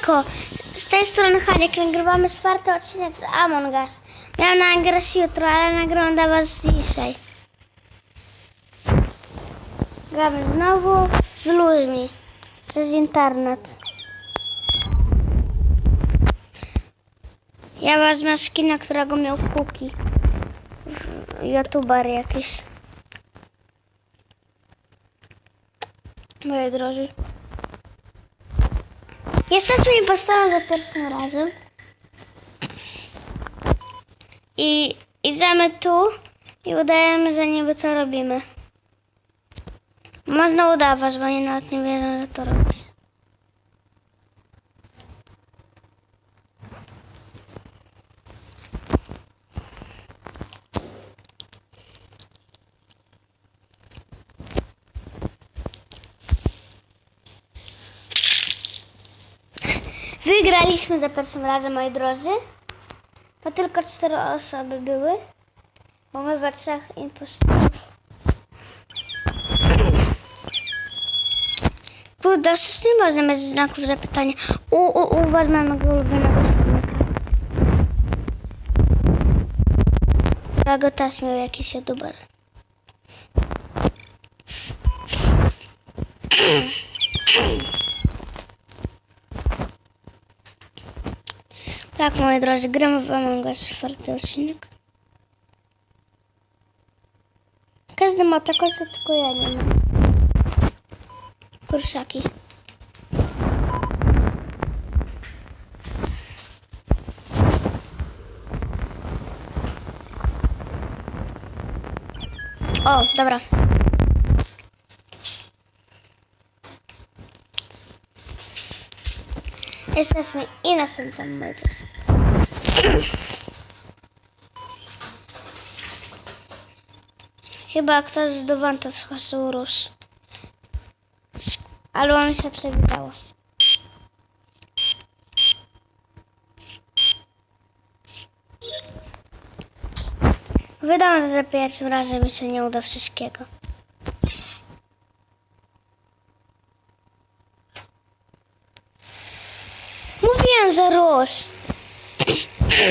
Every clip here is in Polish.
Siemanko, z tej strony Haniek, nagrywamy czwarty odcinek z Among Us. Miałem nagrać jutro, ale nagrywam dla was dzisiaj. Gramy znowu z ludźmi przez internet. Ja wezmę skina, którego miał Kuki. YouTuber jakiś. Moje drodzy. Jesteśmy impostorem za pierwszym razem. I idziemy tu i udajemy, że niby to robimy. Można udawać, bo oni nawet nie wierzą, że to robisz. Wygraliśmy za pierwszym razem, moi drodzy. Bo tylko cztery osoby były. Bo my we trzech impostorów. Kurde, nie można mieć znaków zapytania. U, u, u, wezmę mego ulubionego. Którego też miał jakiś youtuber. Tak, moi drodzy, gramy w Among Us czwarty odcinek. Każdy ma taką, co tylko ja nie mam. Kurszaki. O, dobra. Jesteśmy i następnym drodzy. Chyba ktoś do Wanta wskoczył róż. Albo mi się przewitało. Wiadomo, że za pierwszym razem mi się nie uda wszystkiego. Mówiłem, że róż. No,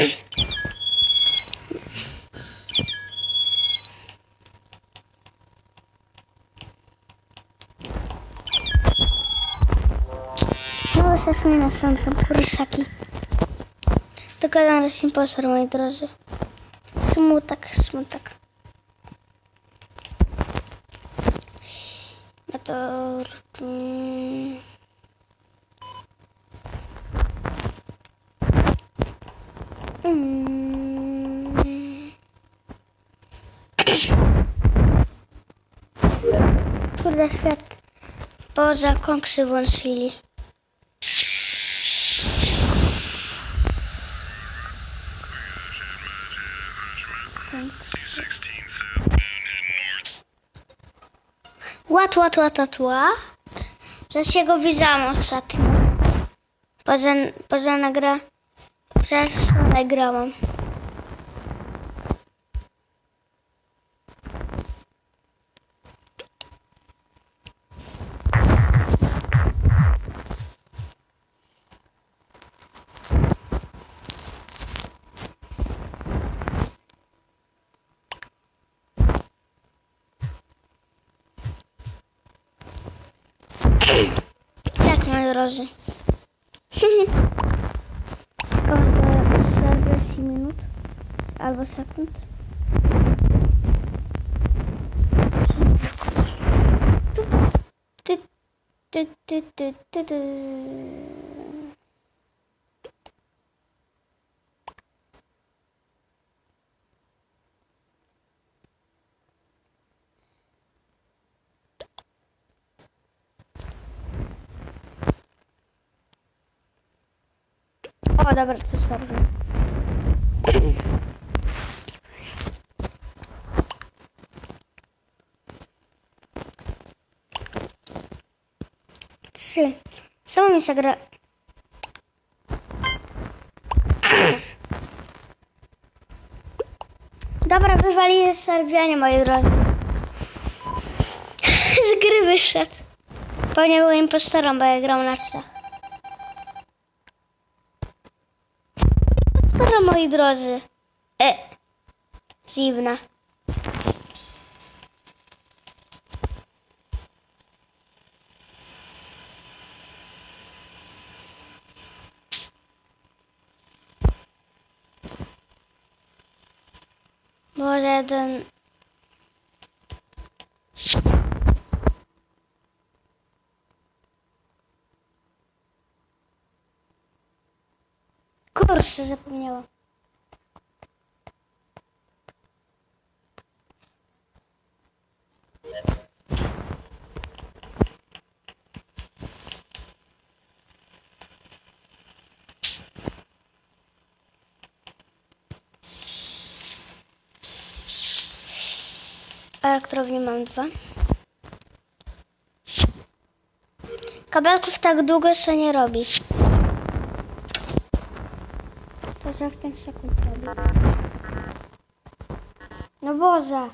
jesteśmy na samym kurysaki. Tylko naraz impostor, moi drodzy. Smutek, smutek. Motor... Kurde, świat. Boże, kongsy włączyli. Łat, łat, łat, łat, łat. Że się go widziałam ostatnio. Poza, poza nagra... Przecież nagrałam. Tak, moi drodzy. O, za, za 10 minut albo sekund. Ty, ty, ty, ty, ty, ty. O, dobra, to sorry. Trzy. Samo mi zagra... Dobra, wywali serwianie, moi drodzy. Z gry wyszedł. Pewnie był impostorem, bo ja gram na trzech. Dobra, moi drodzy. E. Dziwna. Może ten... Kurczę, zapomniałam. Elektrowni mam dwa. Kabelków tak długo się nie robi. To za w 5 sekund robi. No Boże.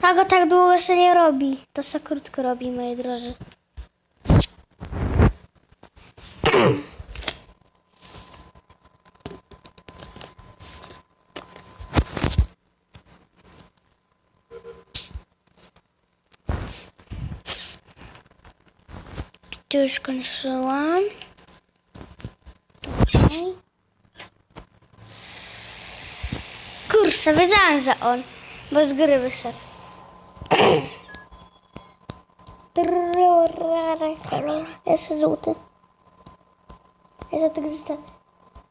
Tego tak długo się nie robi. To się krótko robi, moi drodzy. Tu już skończyłam. Okay. Kurczę, wiedziałam, że on, bo z gry wyszedł. Jest tak zosta-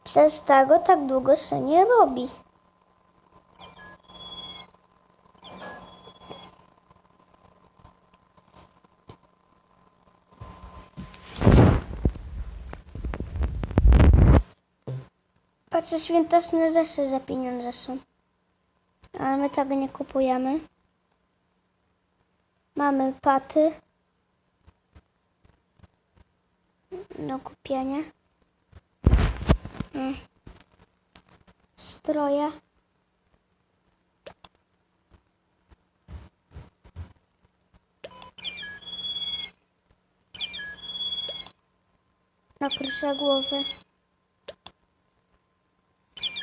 Przez tego tak długo się nie robi. Patrzę, świąteczne rzeczy za pieniądze są. Ale my tego nie kupujemy. Mamy paty. Do kupienia. Stroje. Na krysze głowy.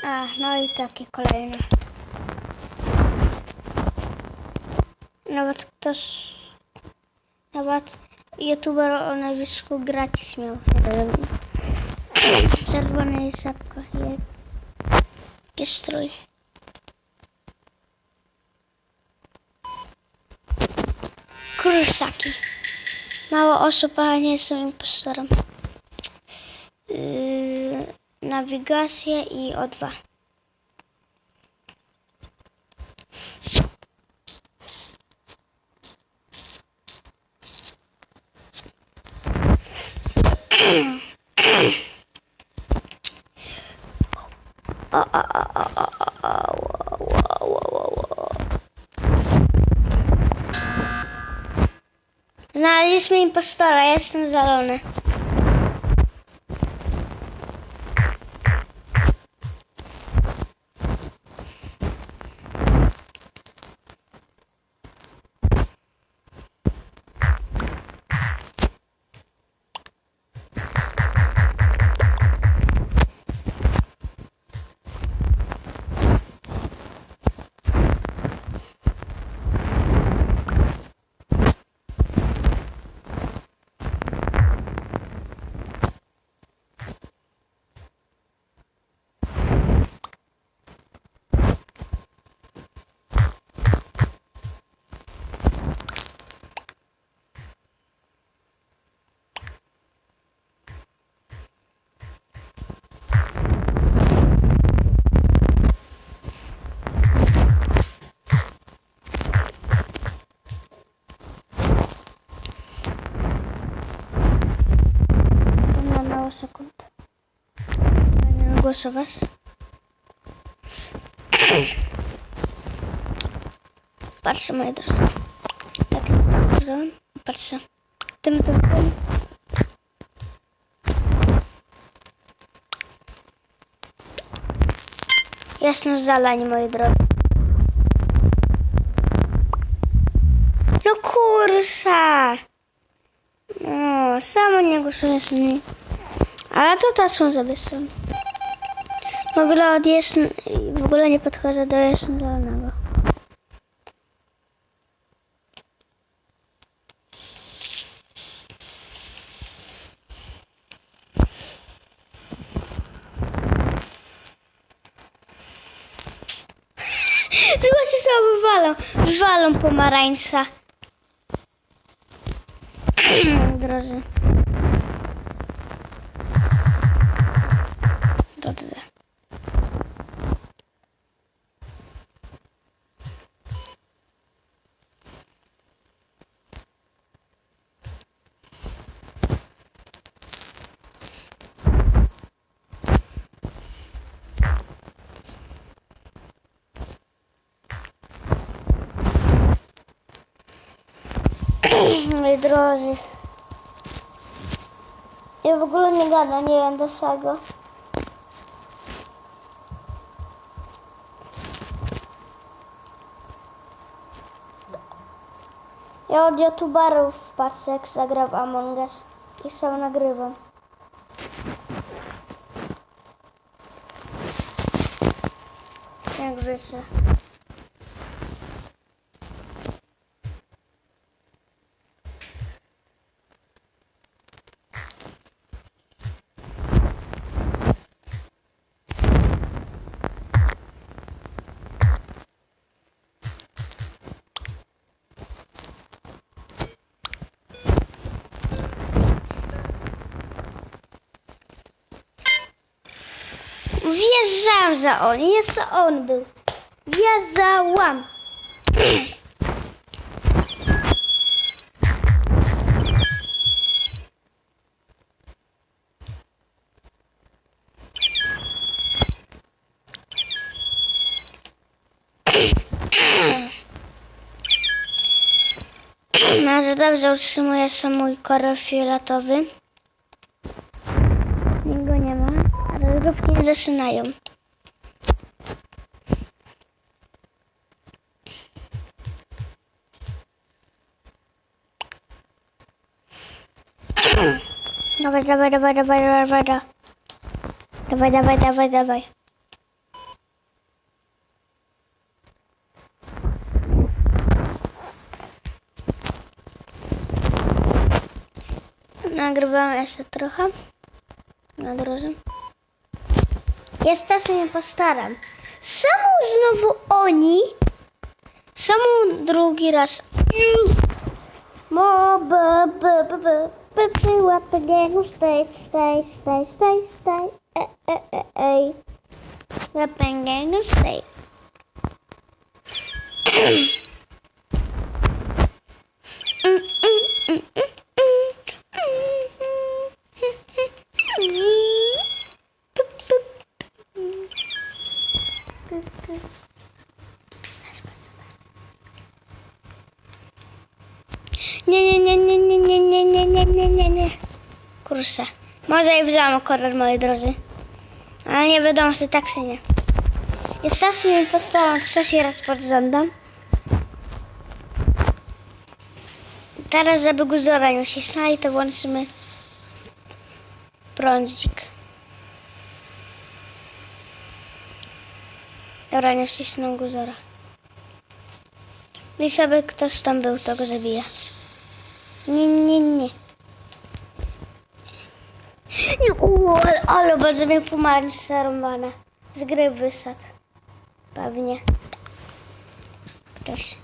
A, no i takie kolejne. Nawet ktoś, nawet youtuber o nazwisku gratis miał. Żabka. Jak, jaki strój. Kursaki. Mało osób, ale nie jestem impostorem. Yy, nawigację i O2. Ja jestem zalony. Mam mało sekund. Głosować. Patrzę, moje drodzy. Tak, dobrze. Patrzę. Tym, tym, tym. Jasno zalań, moi drodzy. kursa. No, samo nie głosuję z nimi. Ale to tasą zawieszą. W ogóle od jesn... w ogóle nie podchodzę do jesnowego. Zobaczcie, co wywalą. Wywalą pomarańcza. Moi Moi drodzy. Ja w ogóle nie gadam, nie wiem dlaczego. Ja od youtuberów patrzę jak zagra w Among Us i sam nagrywam. Jak wyszę. Wjeżdżam za on, to on był. Wjeżdżałam. Może dobrze utrzymuje się mój korol fioletowy. Nikt go nie ma, nie zaczynają. Dawaj, dawaj, dawaj, dawaj, dawaj, dawaj. Dawaj, dawaj, dawaj, dawaj. Jeszcze trochę na drodze. Ja też nie postaram. Czemu znowu oni? Czemu drugi raz? Mo, b, b, b, b, b, przyłapę niego, stej, stej, stej, stej, stej, e, e, e, ej. Łapę niego, stej. Nie, nie, nie. Kurczę. Może i wziąłem kolor, moi drodzy. Ale nie wiadomo, czy tak czy nie. Jest czas mi postaram trzeci raz pod rządem. Teraz, żeby guzora nie ścisnęli, to włączymy prądzik. Dobra, nie ścisnął guzora. I żeby ktoś tam był, to go zabija. Nie, nie, nie. Nie, u, ale, bardzo mnie pomarańcz zarąbane. Z gry wyszedł. Pewnie. Ktoś.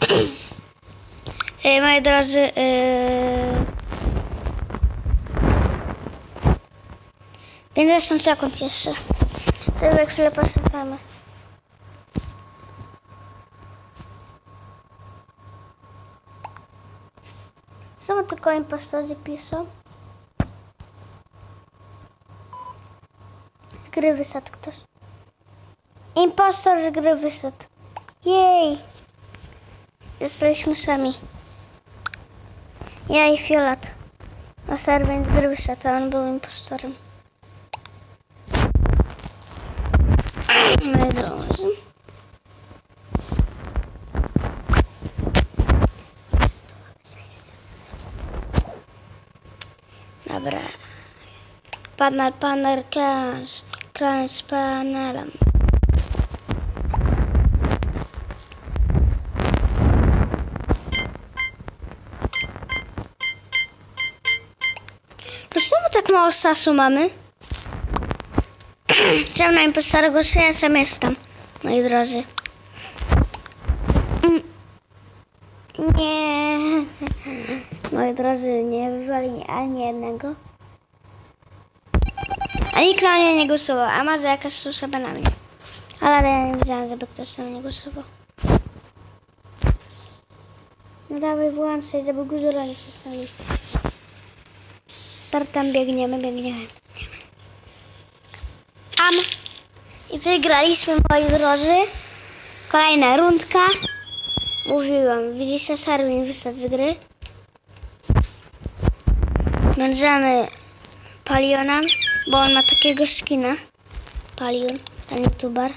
E, moi drodzy, e... 50 sekund jeszcze. Sobie chwilę posłuchamy. Co tylko impostorzy piszą? Z gry wyszedł ktoś. Impostor z gry wyszedł. Jej! Jesteśmy sami. Ja i Fiolat. A serwent z gry wyszedł, a on był impostorem. Moi drodzy. Dobra. Panel, panel, crunch, crunch panelem. No czemu tak mało sasu mamy? Chciałem na impostorego, że ja sam jestem, moi drodzy. Nie. Moi drodzy, nie wywali ani jednego. A nikt na mnie nie głosował, a może jakaś na mnie. Ale ja nie widziałam, żeby ktoś na mnie głosował. No dawaj włączaj, żeby guzura nie zostali. Teraz tam biegniemy, biegniemy. Am. I wygraliśmy, moi drodzy. Kolejna rundka. Mówiłam, widzicie, Sarwin wyszedł z gry. Będziemy Paliona, bo on ma takiego skina. Palion, ten youtuber.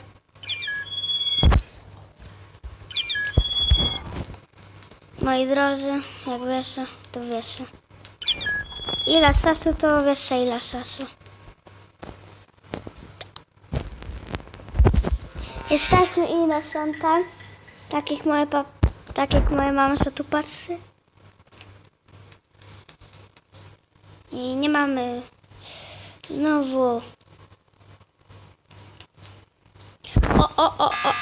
Moi drodzy, jak wiecie, to wiecie. Ile czasu, to wiecie ile czasu. Jesteśmy innocentem. Tak jak moje. Tak jak moja mama się tu patrzy. I nie mamy znowu. O, o, o, o.